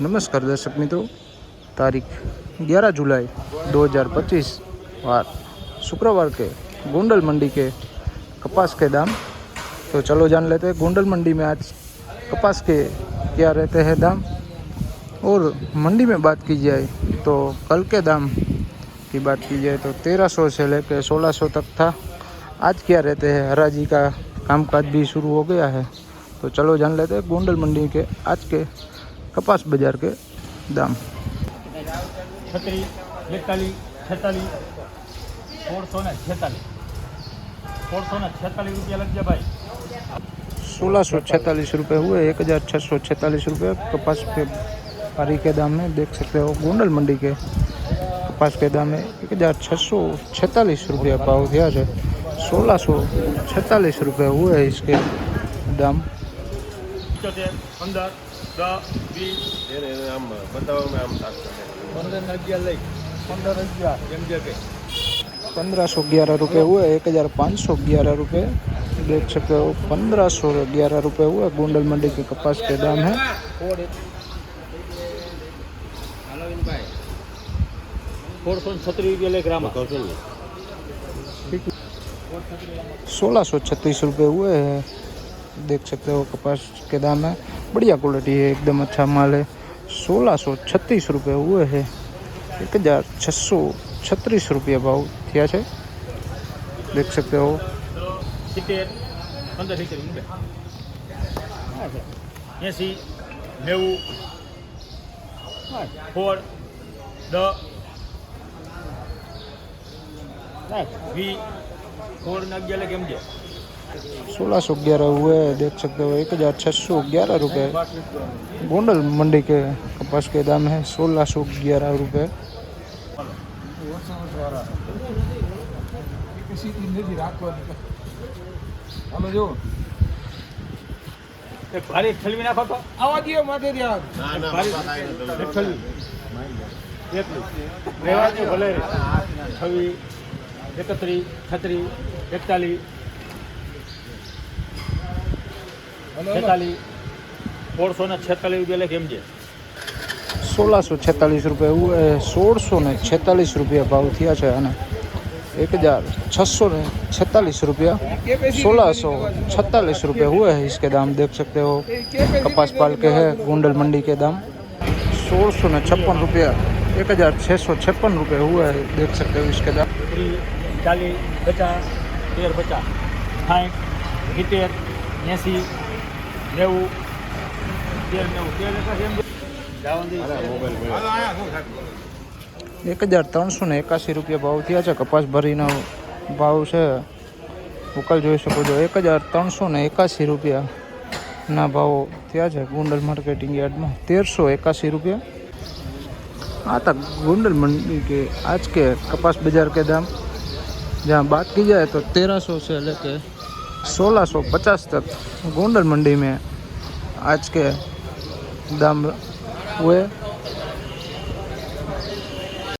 नमस्कार दर्शक मित्रों, तारीख 11 जुलाई 2025 वार शुक्रवार के गोंडल मंडी के कपास के दाम। तो चलो जान लेते हैं, गोंडल मंडी में आज कपास के क्या रहते हैं दाम? और मंडी में बात की जाए तो कल के दाम की बात की जाए तो 1300 से लेकर 1600 तक था। आज क्या रहते हैं? हराजी का कामकाज भी शुरू हो गया है। तो चलो जान लेते हैं, गोंडल मंडी के आज के कपास बाजार के दाम છત્રીસ બેતાલીસ છેતાલીસ સોળસો ને છેતાલીસ સોળસો ને છેતાલીસ રૂપિયા લખજે ભાઈ सोलह सौ छैतालीस रुपये हुए एक हज़ार छः सौ छैतालीस रुपये कपास के पारी के दाम में देख सकते हो गोंडल मंडी के कपास के दाम में एक हज़ार छः सौ छैतालीस रुपया भाव दिया है सोलह सौ छैतालीस रुपये हुए हैं इसके दाम પંચોતેર પંદર દસ વીસ એને એને આમ બતાવવામાં આમ થાકશે પંદર ને અગિયાર લઈ પંદર અગિયાર એમ જે કે पंद्रह सौ ग्यारह रुपये हुए एक हज़ार पाँच सौ ग्यारह रुपये देख सकते हो पंद्रह सौ ग्यारह रुपये हुए गोंडल मंडी के कपास के दाम है સોળસો ને છત્રીસ રૂપિયા લઈ ગ્રામ કહું છું ને सोलह सौ छत्तीस रुपये हुए हैं देख सकते हो कपास के दाम है बढ़िया क्वालिटी है एकदम अच्छा माल है सोलह सौ छत्तीस रुपये हुए हैं एक हज़ार छः सौ छत्तीस रुपये भाव થયા છે देख सकते हो સિત્તેર પંદર સિત્તેર રૂપિયા એંસી નેવું સોળ દસ વીસ સોળ ને અગિયાર લઈ કેમ છે सोलह सौ ग्यारह हुए हैं देख सकते हो एक हज़ार छः सौ ग्यारह रुपये गोंडल मंडी के कपास के दाम है सोलह सौ ग्यारह रुपये એક ભારે ઠલવી નાખો તો આવા દો માથે ત્યાં ના ના ભારે બાપા કાંઈ નતો. એક ઠલવી એટલું રહેવા દે ભલે છવ્વીસ એકત્રીસ છત્રીસ એકતાલીસ છેતાલીસ સોળસો ને છેતાલીસ રૂપિયા લે કેમ છે सोलह सौ छैतालीस रुपये हुए हैं सोल सौ ने छैतालीस रुपया भाव થયા છે અને एक हज़ार छः सौ ने छैतालीस रुपया सोलह सौ छत्तालीस रुपये हुए हैं इसके दाम देख सकते हो कपास पाल के है गोंडल मंडी के दाम सोल सौ ने छप्पन रुपया एक हज़ार छः सौ छप्पन रुपये हुए हैं देख सकते हो इसके दाम ત્રીસ ચાલીસ પચાસ તેર પચાસ સાઠ સિત્તેર એંસી નેવું તેર નેવું તેર એકાસી એમ એક હજાર ત્રણસો ને એકાસી રૂપિયા ભાવ થયા છે કપાસ ભરીનો ભાવ છે ઉકલ જોઈ શકો છો એક હજાર ત્રણસો ને એકાસી રૂપિયાના ભાવો થયા છે ગુંડલ માર્કેટિંગ યાર્ડમાં તેરસો એકાસી रुपया हाँ तक गोंडल मंडी के आज के कपास बाजार के दाम जहाँ बात की जाए तो तेरह सौ से लेके सोलह सौ पचास तक गोंडल मंडी में आज के दाम हुए।